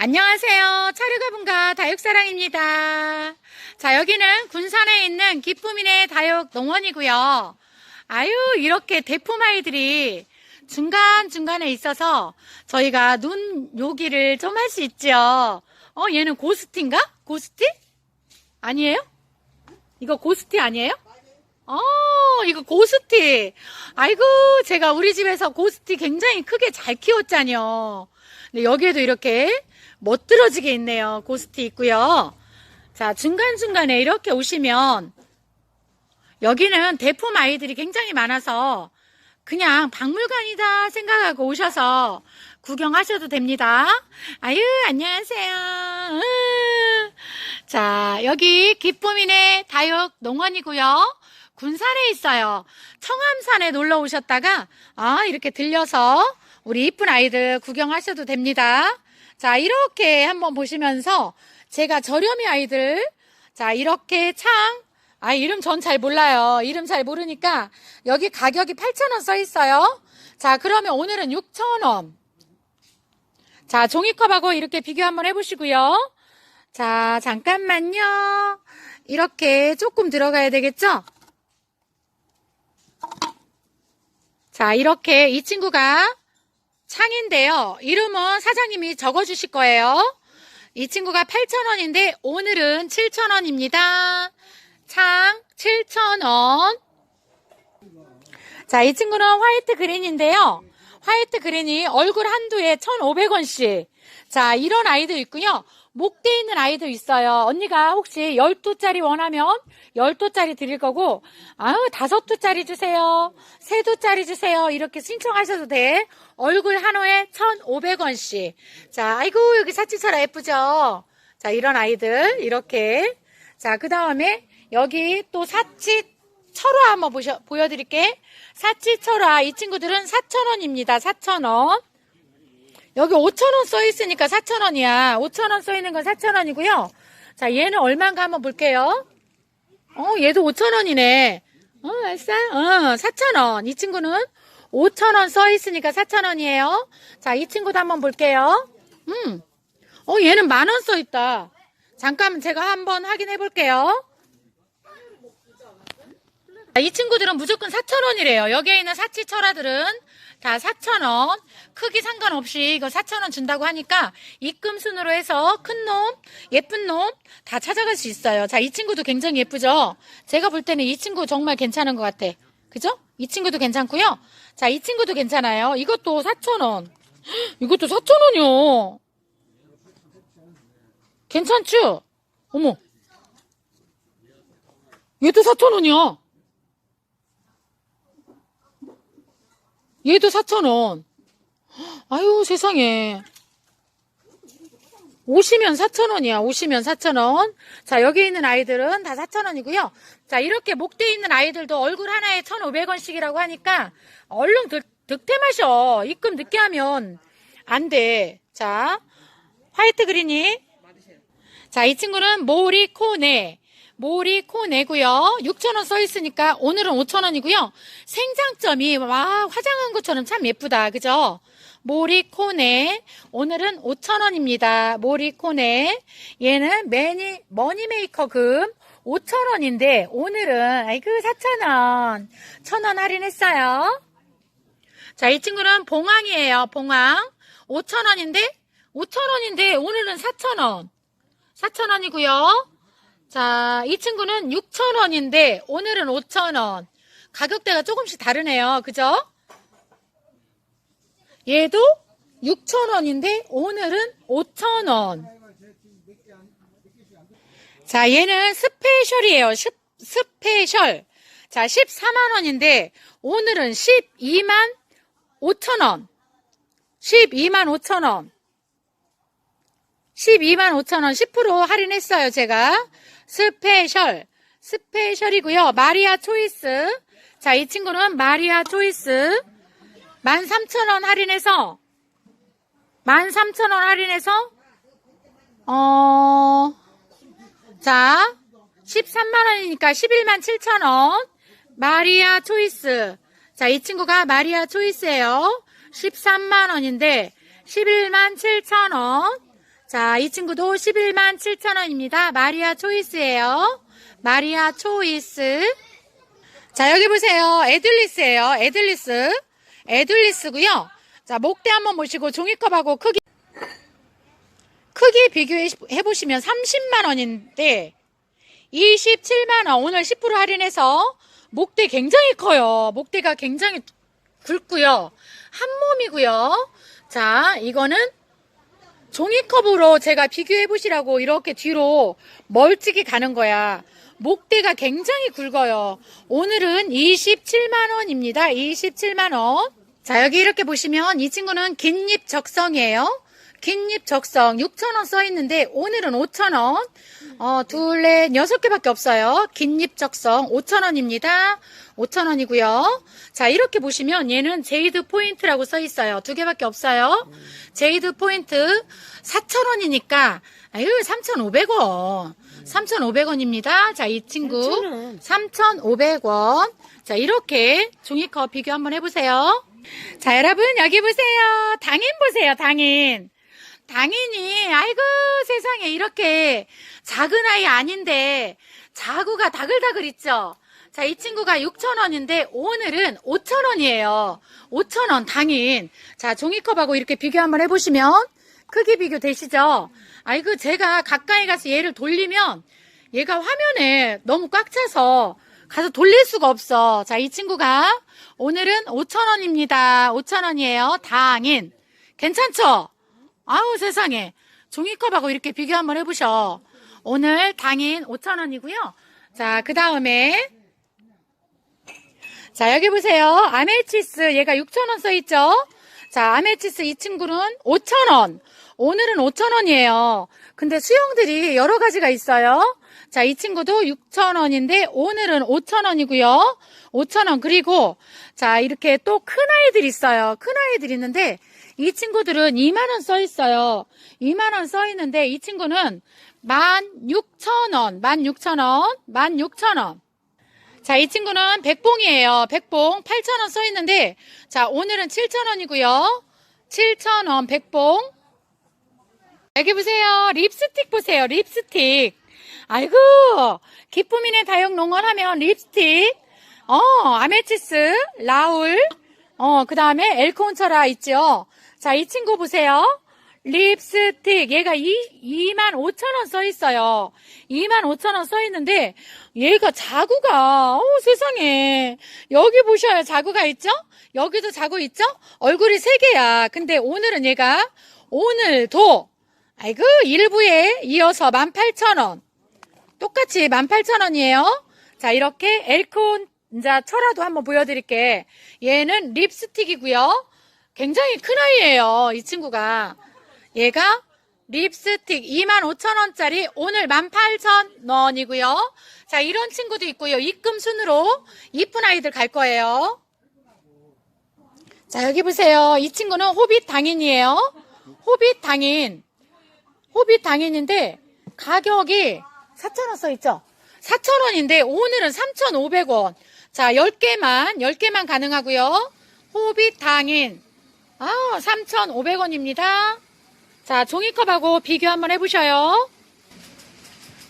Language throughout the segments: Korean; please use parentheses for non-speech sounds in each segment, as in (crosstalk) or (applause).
안녕하세요. 차류가분가 다육사랑입니다. 자, 여기는 군산에 있는 기쁨이네 다육 농원이고요. 아유, 이렇게 대품 아이들이 중간중간에 있어서 저희가 눈 요기를 좀 할 수 있죠. 어, 얘는 고스티인가? 고스티? 아니에요? 이거 고스티 아니에요? 어, 이거 고스티. 아이고, 제가 우리 집에서 고스티 굉장히 크게 잘 키웠잖요. 근데 여기에도 이렇게 멋들어지게 있네요. 고스티 있고요. 자, 중간중간에 이렇게 오시면 여기는 대품 아이들이 굉장히 많아서 그냥 박물관이다 생각하고 오셔서 구경하셔도 됩니다. 아유, 안녕하세요. 으. 자, 여기 기쁨이네 다육 농원이고요. 군산에 있어요. 청암산에 놀러 오셨다가 아, 이렇게 들려서 우리 이쁜 아이들 구경하셔도 됩니다. 자, 이렇게 한번 보시면서 제가 저렴이 아이들 자, 이렇게 창 아, 이름 전 잘 몰라요. 이름 잘 모르니까 여기 가격이 8,000원 써 있어요. 자, 그러면 오늘은 6,000원. 자, 종이컵하고 이렇게 비교 한번 해보시고요. 자, 잠깐만요. 이렇게 조금 들어가야 되겠죠? 자, 이렇게 이 친구가 창인데요. 이름은 사장님이 적어주실 거예요. 이 친구가 8,000원인데 오늘은 7,000원입니다. 창 7,000원. 자, 이 친구는 화이트 그린인데요. 화이트 그린이 얼굴 한두에 1,500원씩. 자, 이런 아이도 있고요. 목대 있는 아이도 있어요. 언니가 혹시 12두짜리 원하면 12두짜리 드릴 거고, 아유, 5두짜리 주세요. 3두짜리 주세요. 이렇게 신청하셔도 돼. 얼굴 한 호에 1,500원씩. 자, 아이고, 여기 사치철아 예쁘죠? 자, 이런 아이들, 이렇게. 자, 그 다음에 여기 또 사치 철화 한번 보셔, 보여드릴게. 사치 철화. 이 친구들은 4,000원입니다. 4,000원. 여기 5,000원 써 있으니까 4,000원이야. 5,000원 써 있는 건 4,000원이고요. 자, 얘는 얼마인가 한번 볼게요. 어, 얘도 5,000원이네. 어, 알싸? 어, 4,000원. 이 친구는 5,000원 써 있으니까 4,000원이에요. 자, 이 친구도 한번 볼게요. 음. 어, 얘는 만 원 써 있다. 잠깐 제가 한번 확인해 볼게요. 자, 이 친구들은 무조건 4,000원이래요. 여기에 있는 사치 철화들은 다 4,000원. 크기 상관없이 이거 4,000원 준다고 하니까 입금 순으로 해서 큰 놈, 예쁜 놈 다 찾아갈 수 있어요. 자, 이 친구도 굉장히 예쁘죠? 제가 볼 때는 이 친구 정말 괜찮은 것 같아. 그죠? 이 친구도 괜찮고요. 자, 이 친구도 괜찮아요. 이것도 4,000원. 이것도 4,000원이요. 괜찮죠? 어머. 얘도 4,000원이야. 얘도 4,000원. 아유, 세상에. 오시면 4,000원이야. 오시면 4,000원. 자, 여기 있는 아이들은 다 4,000원이고요. 자, 이렇게 목대 있는 아이들도 얼굴 하나에 1,500원씩이라고 하니까 얼른 득, 득템 하셔. 입금 늦게 하면 안 돼. 자, 화이트 그린이. 자, 이 친구는 모리 코네. 모리 코네고요. 6,000원 써 있으니까 오늘은 5,000원이고요. 생장점이 와 화장한 것처럼 참 예쁘다. 그죠? 모리 코네. 오늘은 5,000원입니다. 모리 코네. 얘는 매니 머니 메이커 금 5,000원인데 오늘은 아이고 4,000원. 1,000원 할인했어요. 자, 이 친구는 봉황이에요. 봉황. 5,000원인데 5,000원인데 오늘은 4,000원. 4,000원이고요. 자, 이 친구는 6,000원인데 오늘은 5,000원. 가격대가 조금씩 다르네요. 그죠? 얘도 6,000원인데 오늘은 5,000원. 자, 얘는 스페셜이에요. 스, 스페셜. 자, 14만원인데 오늘은 12만 5천원. 12만 5천원. 12만 5천원 10% 할인했어요, 제가. 스페셜. 스페셜이고요. 마리아 초이스. 자, 이 친구는 마리아 초이스. 13,000원 할인해서 13,000원 할인해서 어 자, 13만원이니까 11만 7천원. 마리아 초이스. 자, 이 친구가 마리아 초이스예요. 13만원인데, 11만 7천원. 자, 이 친구도 11만 7천원입니다. 마리아 초이스예요. 마리아 초이스. 자, 여기 보세요. 에들리스예요. 에들리스. 에들리스고요. 자, 목대 한번 보시고 종이컵하고 크기 크기 비교해 보시면 30만 원인데 27만 원 오늘 10% 할인해서 목대 굉장히 커요. 목대가 굉장히 굵고요. 한 몸이고요. 자, 이거는 종이컵으로 제가 비교해 보시라고 이렇게 뒤로 멀찍이 가는 거야. 목대가 굉장히 굵어요. 오늘은 27만 원입니다. 27만 원. 자, 여기 이렇게 보시면 이 친구는 긴잎 적성이에요. 긴잎 적성 6,000원 써 있는데 오늘은 5,000원. 어, 둘, 넷, 여섯 개밖에 없어요. 긴잎 적성 5,000원입니다. 5,000원이고요. 자, 이렇게 보시면 얘는 제이드 포인트라고 써 있어요. 두 개밖에 없어요. 제이드 포인트 4,000원이니까 아유, 3,500원. 3,500원입니다. 자, 이 친구 3,500원. 자, 이렇게 종이컵 비교 한번 해보세요. 자, 여러분, 여기 보세요. 당인 보세요, 당인. 당인이, 아이고, 세상에, 이렇게 작은 아이 아닌데, 자구가 다글다글 있죠? 자, 이 친구가 6,000원인데, 오늘은 5,000원이에요. 5,000원, 당인. 자, 종이컵하고 이렇게 비교 한번 해 보시면, 크기 비교 되시죠? 아이고, 제가 가까이 가서 얘를 돌리면, 얘가 화면에 너무 꽉 차서, 가서 돌릴 수가 없어. 자, 이 친구가 오늘은 5,000원입니다. 5,000원이에요. 당인. 괜찮죠? 아우, 세상에. 종이컵하고 이렇게 비교 한번 해보셔. 오늘 당인 5,000원이고요. 자, 그 다음에. 자, 여기 보세요. 아메치스. 얘가 6,000원 써있죠? 자, 아메치스 이 친구는 5,000원. 오늘은 5,000원이에요. 근데 수영들이 여러 가지가 있어요. 자, 이 친구도 6,000원인데 오늘은 5,000원이고요. 5,000원. 그리고 자, 이렇게 또 큰 아이들 있어요. 큰 아이들 있는데 이 친구들은 2만 원 써 있어요. 2만 원 써 있는데 이 친구는 16,000원, 16,000원, 16,000원. 자, 이 친구는 백봉이에요. 백봉 8,000원 써 있는데 자, 오늘은 7,000원이고요. 7,000원 백봉. 여기 보세요. 립스틱 보세요. 립스틱. 아이고, 기쁨이네 다육 농원 하면 립스틱, 어, 아메치스, 라울, 어, 그 다음에 엘콘처라 있죠. 자, 이 친구 보세요. 립스틱, 얘가 2, 2만 5천 원 써 있어요. 2만 5천 원 써 있는데, 얘가 자구가, 어 세상에. 여기 보셔요. 자구가 있죠? 여기도 자구 있죠? 얼굴이 세 개야. 근데 오늘은 얘가, 오늘도, 아이고, 일부에 이어서 18,000원. 똑같이 18,000원이에요. 자, 이렇게 엘콘, 자, 철화도 한번 보여드릴게. 얘는 립스틱이고요. 굉장히 큰 아이예요. 이 친구가. 얘가 립스틱 25,000원짜리 오늘 18,000원이고요. 자, 이런 친구도 있고요. 입금 순으로 이쁜 아이들 갈 거예요. 자, 여기 보세요. 이 친구는 호빗 당인이에요. 호빗 당인. 호빗 당인인데 가격이 4,000원 써 있죠? 4,000원인데 오늘은 3,500원. 자, 10개만, 10개만 가능하고요. 호빗 당인. 아, 3,500원입니다. 자, 종이컵하고 비교 한번 해보셔요.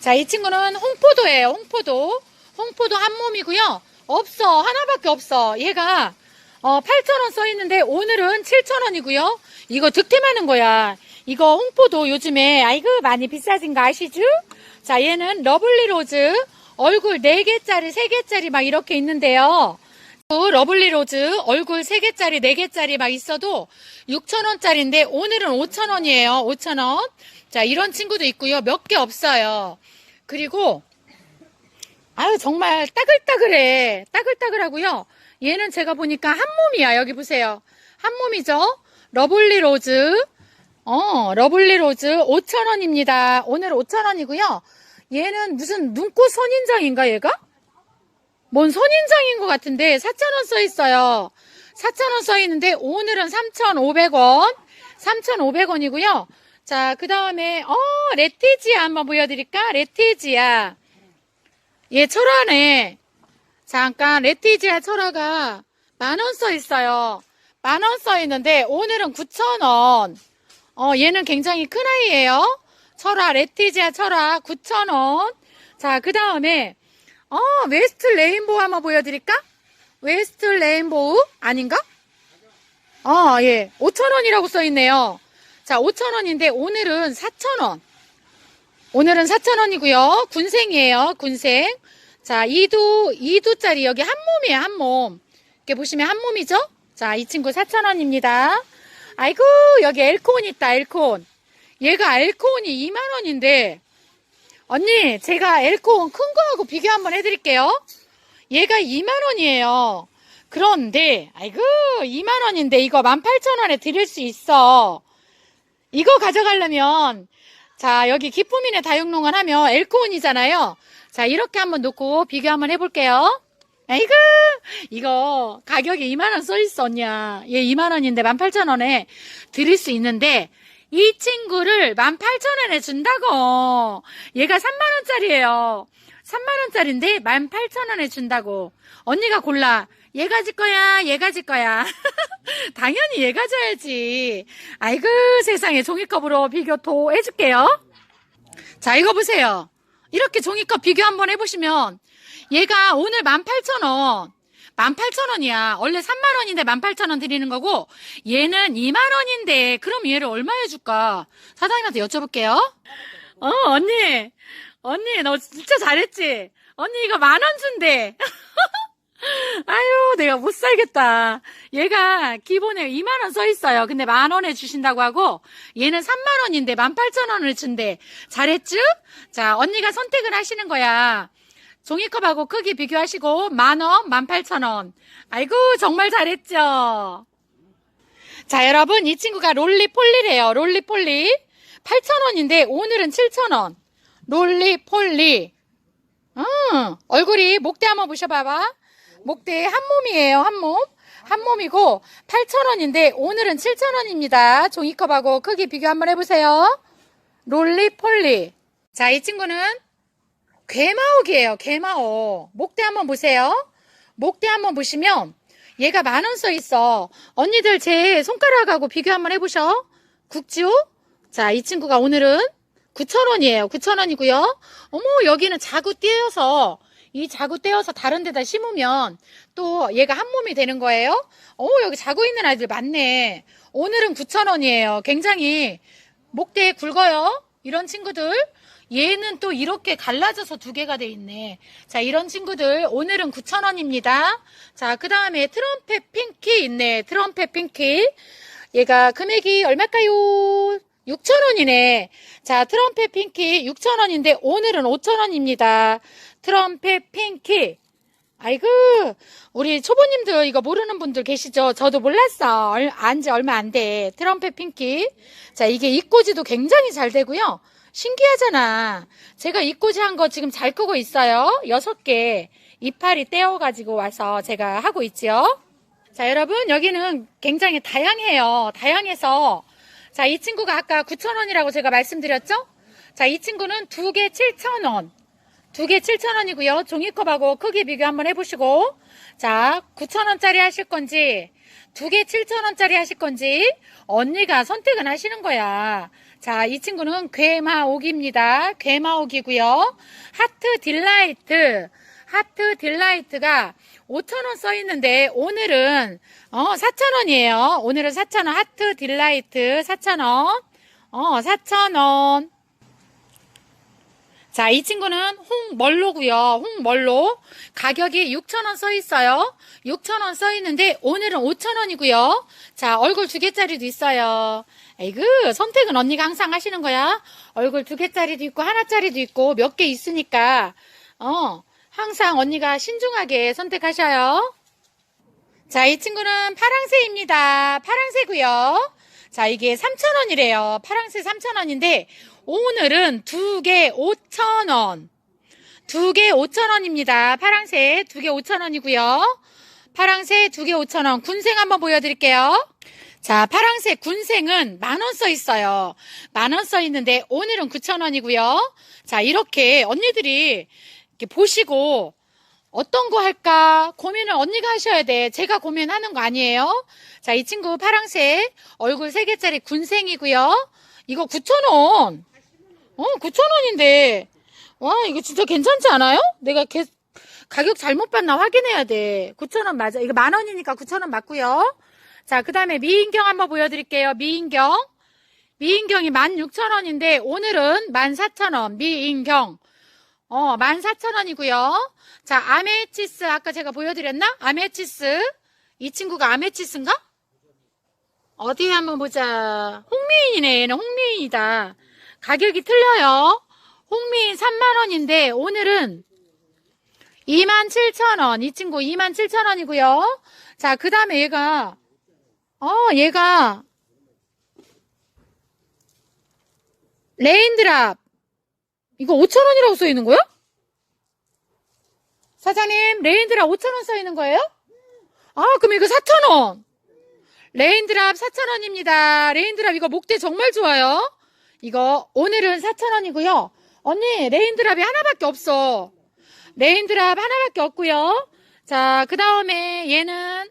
자, 이 친구는 홍포도예요. 홍포도. 홍포도 한 몸이고요. 없어. 하나밖에 없어. 얘가 어, 8,000원 써 있는데 오늘은 7,000원이고요. 이거 득템하는 거야. 이거 홍포도 요즘에 아이고 많이 비싸진 거 아시죠? 자, 얘는 러블리 로즈 얼굴 4개짜리, 3개짜리 막 이렇게 있는데요. 그 러블리 로즈 얼굴 3개짜리, 4개짜리 막 있어도 6,000원짜리인데 오늘은 5,000원이에요. 5,000원. 자, 이런 친구도 있고요. 몇 개 없어요. 그리고 아유 정말 따글따글해. 따글따글하고요. 얘는 제가 보니까 한 몸이야. 여기 보세요. 한 몸이죠. 러블리 로즈. 어, 러블리 로즈 5,000원입니다. 오늘 5,000원이고요. 얘는 무슨 눈꽃 선인장인가 얘가? 뭔 선인장인 것 같은데 4,000원 써 있어요. 4,000원 써 있는데 오늘은 3,500원. 3,500원이고요. 자, 그 다음에 어, 레티지아 한번 보여드릴까? 레티지아. 얘 철화네. 잠깐 레티지아 철화가 만 원 써 있어요. 만 원 써 있는데 오늘은 9,000원. 어, 얘는 굉장히 큰 아이예요. 철화, 레티지아 철화 9,000원. 자, 그 다음에, 어, 웨스트 레인보우 한번 보여드릴까? 웨스트 레인보우? 아닌가? 어, 예. 5,000원이라고 써있네요. 자, 5,000원인데 오늘은 4,000원. 오늘은 4,000원이고요. 군생이에요. 군생. 자, 2두, 2두짜리 여기 한 몸이에요. 한 몸. 이렇게 보시면 한 몸이죠? 자, 이 친구 4,000원입니다. 아이고, 여기 엘코온 있다, 엘코온. 얘가 엘코온이 2만원인데, 언니, 제가 엘코온 큰 거하고 비교 한번 해드릴게요. 얘가 2만원이에요. 그런데, 아이고, 2만원인데 이거 18,000원에 드릴 수 있어. 이거 가져가려면, 자, 여기 기쁨이네 다육농원 하면 엘코온이잖아요. 자, 이렇게 한번 놓고 비교 한번 해볼게요. 아이고, 이거 가격이 2만원 써있어, 언니야. 얘 2만원인데 18,000원에 드릴 수 있는데, 이 친구를 18,000원에 준다고. 얘가 3만원짜리예요. 3만원짜리인데 18,000원에 준다고. 언니가 골라. 얘 가 질 거야, 얘 가 질 거야. (laughs) 당연히 얘 가 져야지. 아이고, 세상에 종이컵으로 비교 도 해줄게요. 자, 이거 보세요. 이렇게 종이컵 비교 한번 해보시면, 얘가 오늘 18,000원. 18,000원이야. 원래 3만원인데 18,000원 드리는 거고, 얘는 2만원인데, 그럼 얘를 얼마에 줄까? 사장님한테 여쭤볼게요. 어, 언니. 언니, 너 진짜 잘했지? 언니, 이거 만 원 준대. (laughs) 아유, 내가 못 살겠다. 얘가 기본에 2만원 써 있어요. 근데 만 원에 주신다고 하고, 얘는 3만원인데 18,000원을 준대. 잘했쥬? 자, 언니가 선택을 하시는 거야. 종이컵하고 크기 비교하시고, 만원, 18,000원. 아이고, 정말 잘했죠? 자, 여러분, 이 친구가 롤리폴리래요. 롤리폴리. 8,000원인데, 오늘은 7,000원. 롤리폴리. 음, 얼굴이 목대 한번 보셔봐봐. 목대 한 몸이에요, 한 몸. 한 몸이고, 8,000원인데, 오늘은 7,000원입니다. 종이컵하고 크기 비교 한번 해보세요. 롤리폴리. 자, 이 친구는 괴마옥이에요, 괴마옥. 목대 한번 보세요. 목대 한번 보시면, 얘가 만 원 써 있어. 언니들 제 손가락하고 비교 한번 해보셔. 국지호? 자, 이 친구가 오늘은 9,000원이에요. 9,000원이고요. 어머, 여기는 자구 떼어서 이 자구 떼어서 다른 데다 심으면 또 얘가 한 몸이 되는 거예요. 어, 여기 자구 있는 아이들 많네. 오늘은 9,000원이에요. 굉장히 목대에 굵어요. 이런 친구들. 얘는 또 이렇게 갈라져서 두 개가 돼 있네. 자, 이런 친구들 오늘은 9,000원입니다. 자, 그 다음에 트럼펫 핑키 있네. 트럼펫 핑키. 얘가 금액이 얼마일까요? 6,000원이네. 자, 트럼펫 핑키 6,000원인데 오늘은 5,000원입니다. 트럼펫 핑키. 아이고, 우리 초보님들 이거 모르는 분들 계시죠? 저도 몰랐어. 얼- 안지 얼마 안 돼. 트럼펫 핑키. 자, 이게 입꼬지도 굉장히 잘 되고요. 신기하잖아. 제가 입꼬지 한 거 지금 잘 끄고 있어요. 여섯 개 이파리 떼어가지고 와서 제가 하고 있지요. 자, 여러분, 여기는 굉장히 다양해요. 다양해서. 자, 이 친구가 아까 9,000원이라고 제가 말씀드렸죠? 자, 이 친구는 두 개 7,000원. 두 개 7,000원이고요. 종이컵하고 크기 비교 한번 해보시고. 자, 9,000원짜리 하실 건지, 두 개 7,000원짜리 하실 건지, 언니가 선택은 하시는 거야. 자, 이 친구는 괴마옥입니다. 괴마옥이고요. 하트 딜라이트. 하트 딜라이트가 5,000원 써 있는데 오늘은 어 4,000원이에요. 오늘은 4,000원 하트 딜라이트 4,000원. 어 4,000원. 자, 이 친구는 홍멀로고요. 홍멀로. 가격이 6,000원 써 있어요. 6,000원 써 있는데 오늘은 5,000원이고요. 자, 얼굴 두 개짜리도 있어요. 에이그, 선택은 언니가 항상 하시는 거야. 얼굴 두 개짜리도 있고 하나짜리도 있고 몇 개 있으니까 어, 항상 언니가 신중하게 선택하셔요. 자, 이 친구는 파랑새입니다. 파랑새고요. 자, 이게 3,000원이래요. 파랑새 3,000원인데 오늘은 두 개 5,000원. 두 개 5,000원입니다. 파랑새 두개 5,000원이고요. 파랑새 두개 5,000원. 군생 한번 보여드릴게요. 자, 파랑새 군생은 만 원 써 있어요. 만 원 써 있는데 오늘은 9,000원이고요. 자, 이렇게 언니들이 이렇게 보시고 어떤 거 할까 고민을 언니가 하셔야 돼. 제가 고민하는 거 아니에요. 자, 이 친구 파랑색 얼굴 3개짜리 군생이고요. 이거 9,000원. 어, 9,000원인데. 와, 이거 진짜 괜찮지 않아요? 내가 개- 가격 잘못 봤나 확인해야 돼. 9,000원 맞아. 이거 만 원이니까 9,000원 맞고요. 자, 그 다음에 미인경 한번 보여드릴게요. 미인경. 미인경이 16,000원인데 오늘은 14,000원. 미인경. 어, 14,000원이고요. 자, 아메치스 아까 제가 보여드렸나? 아메치스. 이 친구가 아메치스인가? 어디 한번 보자. 홍미인이네. 얘는 홍미인이다. 가격이 틀려요. 홍미인 3만원인데 오늘은 27,000원. 이 친구 27,000원이고요. 자, 그 다음에 얘가 어, 얘가 레인드랍 이거 5,000원이라고 써 있는 거야? 사장님, 레인드랍 5,000원 써 있는 거예요? 아, 그럼 이거 4,000원. 레인드랍 4,000원입니다. 레인드랍 이거 목대 정말 좋아요. 이거 오늘은 4,000원이고요. 언니, 레인드랍이 하나밖에 없어. 레인드랍 하나밖에 없고요. 자, 그 다음에 얘는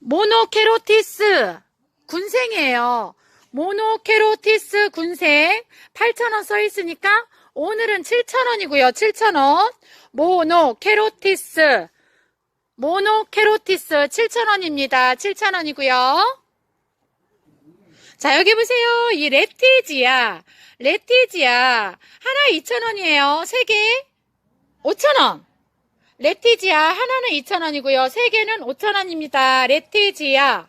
모노케로티스 군생이에요. 모노케로티스 군생 8,000원 써 있으니까 오늘은 7,000원이고요. 7,000원. 모노케로티스 모노케로티스 7,000원입니다. 7,000원이고요. 자, 여기 보세요. 이 레티지아. 레티지아. 하나 2,000원이에요. 세 개 5,000원. 레티지아 하나는 2,000원이고요. 세 개는 5,000원입니다. 레티지아.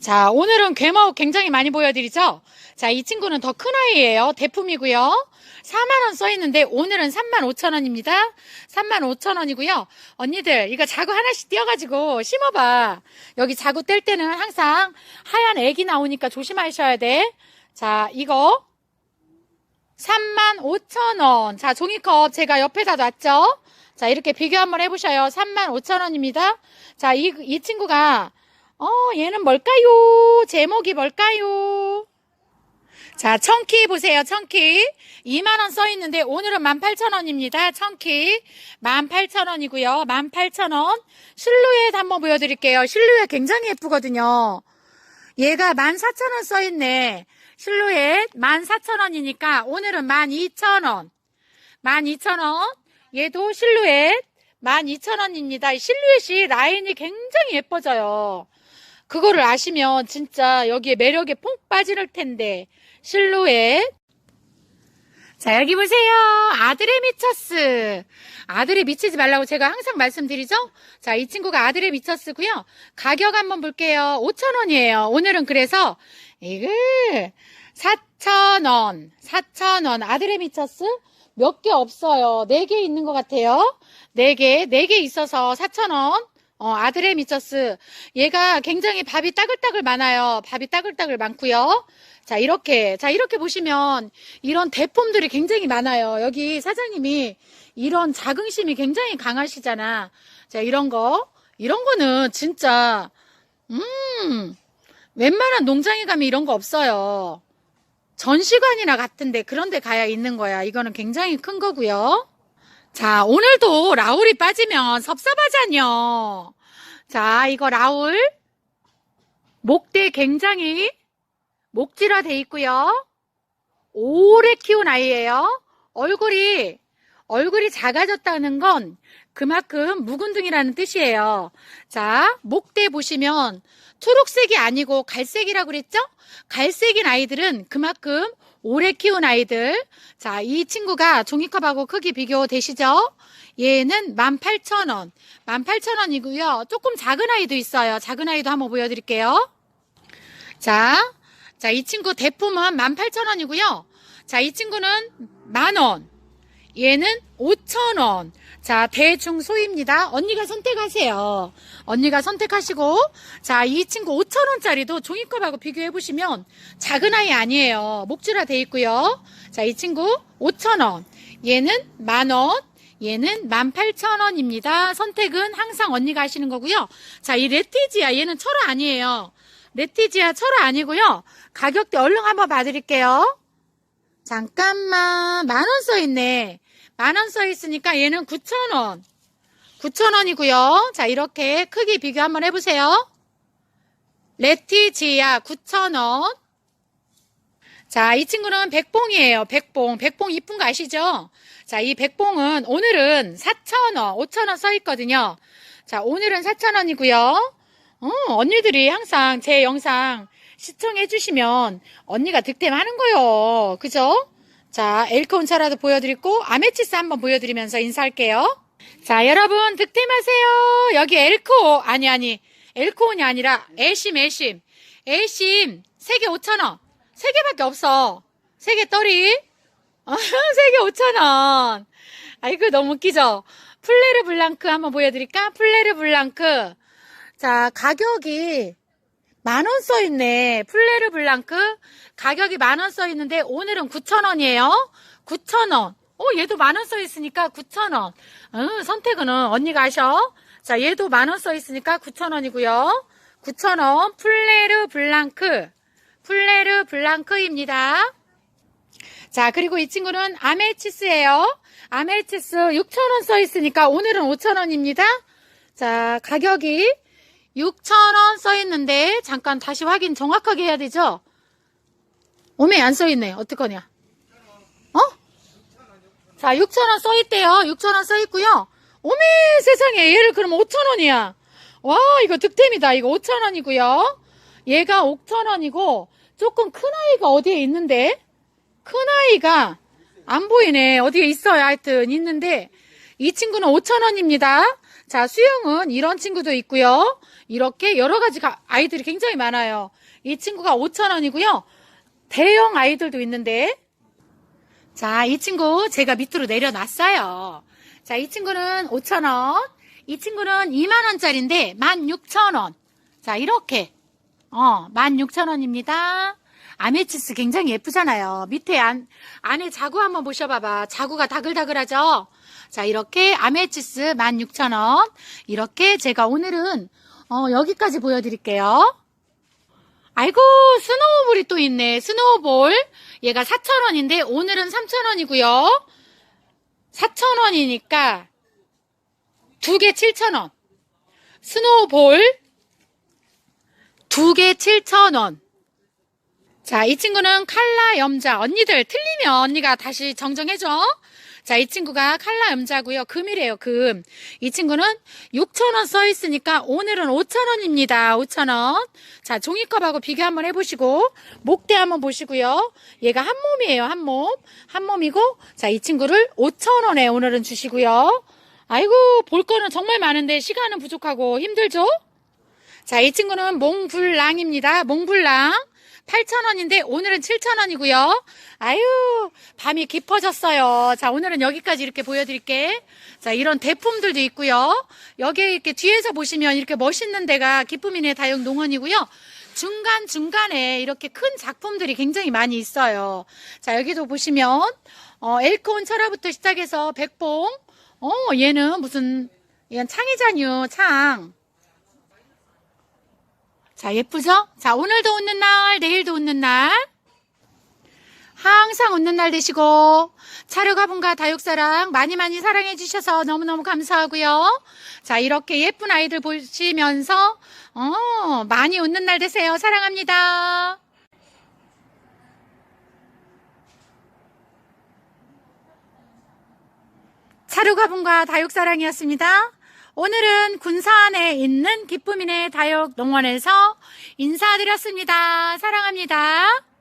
자, 오늘은 괴마옷 굉장히 많이 보여드리죠? 자, 이 친구는 더 큰 아이예요. 대품이고요. 4만원 써있는데 오늘은 35,000원입니다. 35,000원이고요. 언니들, 이거 자구 하나씩 띄어가지고 심어봐. 여기 자구 뗄 때는 항상 하얀 애기 나오니까 조심하셔야 돼. 자, 이거 35,000원. 자, 종이컵 제가 옆에다 놨죠? 자, 이렇게 비교 한번 해보셔요. 35,000원입니다. 자, 이, 이 친구가, 어, 얘는 뭘까요? 제목이 뭘까요? 자, 청키 보세요, 청키. 2만원 써 있는데, 오늘은 18,000원입니다. 청키. 18,000원이고요. 18,000원. 실루엣 한번 보여드릴게요. 실루엣 굉장히 예쁘거든요. 얘가 14,000원 써 있네. 실루엣 14,000원이니까 오늘은 12,000원. 12,000원. 얘도 실루엣 12,000원입니다. 실루엣이 라인이 굉장히 예뻐져요. 그거를 아시면 진짜 여기에 매력에 퐁 빠질 텐데. 실루엣. 자, 여기 보세요. 아들의 미쳤스. 아들의 미치지 말라고 제가 항상 말씀드리죠? 자, 이 친구가 아들의 미쳤스고요. 가격 한번 볼게요. 5,000원이에요. 오늘은 그래서, 이거, 4,000원. 4,000원. 아들의 미쳤스? 몇 개 없어요. 네개 있는 것 같아요. 네 개, 네개 있어서 4,000원. 어, 아들의 미쳤스. 얘가 굉장히 밥이 따글따글 많아요. 밥이 따글따글 많고요. 자, 이렇게. 자, 이렇게 보시면 이런 대품들이 굉장히 많아요. 여기 사장님이 이런 자긍심이 굉장히 강하시잖아. 자, 이런 거. 이런 거는 진짜, 음, 웬만한 농장에 가면 이런 거 없어요. 전시관이나 같은데 그런 데 가야 있는 거야. 이거는 굉장히 큰 거고요. 자, 오늘도 라울이 빠지면 섭섭하잖요. 자, 이거 라울. 목대 굉장히 목질화 돼 있고요. 오래 키운 아이예요. 얼굴이 얼굴이 작아졌다는 건 그만큼 묵은둥이라는 뜻이에요. 자, 목대 보시면 초록색이 아니고 갈색이라고 그랬죠? 갈색인 아이들은 그만큼 오래 키운 아이들. 자, 이 친구가 종이컵하고 크기 비교되시죠? 얘는 18,000원. 18,000원이고요. 조금 작은 아이도 있어요. 작은 아이도 한번 보여드릴게요. 자, 자, 이 친구 대품은 18,000원이고요. 자, 이 친구는 만원. 얘는 5,000원. 자, 대중소입니다. 언니가 선택하세요. 언니가 선택하시고, 자, 이 친구 5,000원짜리도 종이컵하고 비교해보시면 작은 아이 아니에요. 목줄화 돼 있고요. 자, 이 친구 5,000원. 얘는 만원. 얘는 18,000원입니다. 선택은 항상 언니가 하시는 거고요. 자, 이 레티지아 얘는 철화 아니에요. 레티지아 철화 아니고요. 가격대 얼른 한번 봐드릴게요. 잠깐만 만 원 써 있네. 만 원 써 있으니까 얘는 9,000원. 9,000원이고요. 자, 이렇게 크기 비교 한번 해보세요. 레티지아 9,000원. 자, 이 친구는 백봉이에요. 백봉. 백봉 이쁜 거 아시죠? 자, 이 백봉은 오늘은 4,000원, 5,000원 써 있거든요. 자, 오늘은 4,000원이고요. 어, 언니들이 항상 제 영상 시청해 주시면 언니가 득템하는 거요. 그죠? 자, 엘코온 차라도 보여드리고 아메치스 한번 보여드리면서 인사할게요. 자, 여러분 득템하세요. 여기 엘코 아니 아니 엘코온이 아니라 애심 애심 애심 3개 5,000원. 3개밖에 없어. 3개 떨이. 어, (laughs) 3개 5,000원. 아이고 너무 웃기죠? 플레르 블랑크 한번 보여드릴까? 플레르 블랑크. 자, 가격이 만원 써 있네. 플레르 블랑크 가격이 만원 써 있는데 오늘은 9,000원이에요. 9,000원. 어, 얘도 만원 써 있으니까 9,000원. 어, 선택은 언니가 하셔. 자, 얘도 만원 써 있으니까 9,000원이고요. 9,000원 플레르 블랑크. 플레르 블랑크입니다. 자, 그리고 이 친구는 아멜치스예요. 아멜치스 6,000원 써 있으니까 오늘은 5,000원입니다. 자, 가격이 6,000원 써 있는데 잠깐 다시 확인 정확하게 해야 되죠? 오메 안 써 있네. 어떡하냐? 어? 자, 6,000원 써 있대요. 6,000원 써 있고요. 오메 세상에 얘를 그럼 5,000원이야. 와, 이거 득템이다. 이거 5,000원이고요. 얘가 5,000원이고 조금 큰 아이가 어디에 있는데? 큰 아이가 안 보이네. 어디에 있어요. 하여튼 있는데 이 친구는 5,000원입니다. 자, 수영은 이런 친구도 있고요. 이렇게 여러 가지 가- 아이들이 굉장히 많아요. 이 친구가 5,000원이고요. 대형 아이들도 있는데 자, 이 친구 제가 밑으로 내려놨어요. 자, 이 친구는 5,000원. 이 친구는 2만원짜리인데 16,000원. 자, 이렇게. 어, 16,000원입니다. 아메치스 굉장히 예쁘잖아요. 밑에 안, 안에 자구 한번 보셔봐봐. 자구가 다글다글하죠? 자, 이렇게 아메치스 16,000원. 이렇게 제가 오늘은, 어, 여기까지 보여드릴게요. 아이고, 스노우볼이 또 있네. 스노우볼. 얘가 4,000원인데, 오늘은 3,000원이고요. 4,000원이니까, 두 개 7,000원. 스노우볼, 두 개 7,000원. 자, 이 친구는 칼라 염자. 언니들 틀리면 언니가 다시 정정해줘. 자, 이 친구가 칼라 염자고요. 금이래요, 금. 이 친구는 6,000원 써 있으니까 오늘은 5,000원입니다. 5,000원. 자, 종이컵하고 비교 한번 해보시고, 목대 한번 보시고요. 얘가 한 몸이에요, 한 몸. 한 몸이고, 자, 이 친구를 5,000원에 오늘은 주시고요. 아이고, 볼 거는 정말 많은데 시간은 부족하고 힘들죠? 자, 이 친구는 몽블랑입니다. 몽블랑. 8,000원인데 오늘은 7,000원이고요. 아유, 밤이 깊어졌어요. 자, 오늘은 여기까지 이렇게 보여드릴게. 자, 이런 대품들도 있고요. 여기 이렇게 뒤에서 보시면 이렇게 멋있는 데가 기쁨이네 다육 농원이고요. 중간중간에 이렇게 큰 작품들이 굉장히 많이 있어요. 자, 여기도 보시면, 어, 엘코온 철화부터 시작해서 백봉. 어, 얘는 무슨, 얘는 창이잖요, 창. 자, 예쁘죠? 자, 오늘도 웃는 날, 내일도 웃는 날. 항상 웃는 날 되시고, 차류가분과 다육사랑 많이 많이 사랑해 주셔서 너무너무 감사하고요. 자, 이렇게 예쁜 아이들 보시면서, 어, 많이 웃는 날 되세요. 사랑합니다. 차류가분과 다육사랑이었습니다. 오늘은 군산에 있는 기쁨이네 다육 농원에서 인사드렸습니다. 사랑합니다.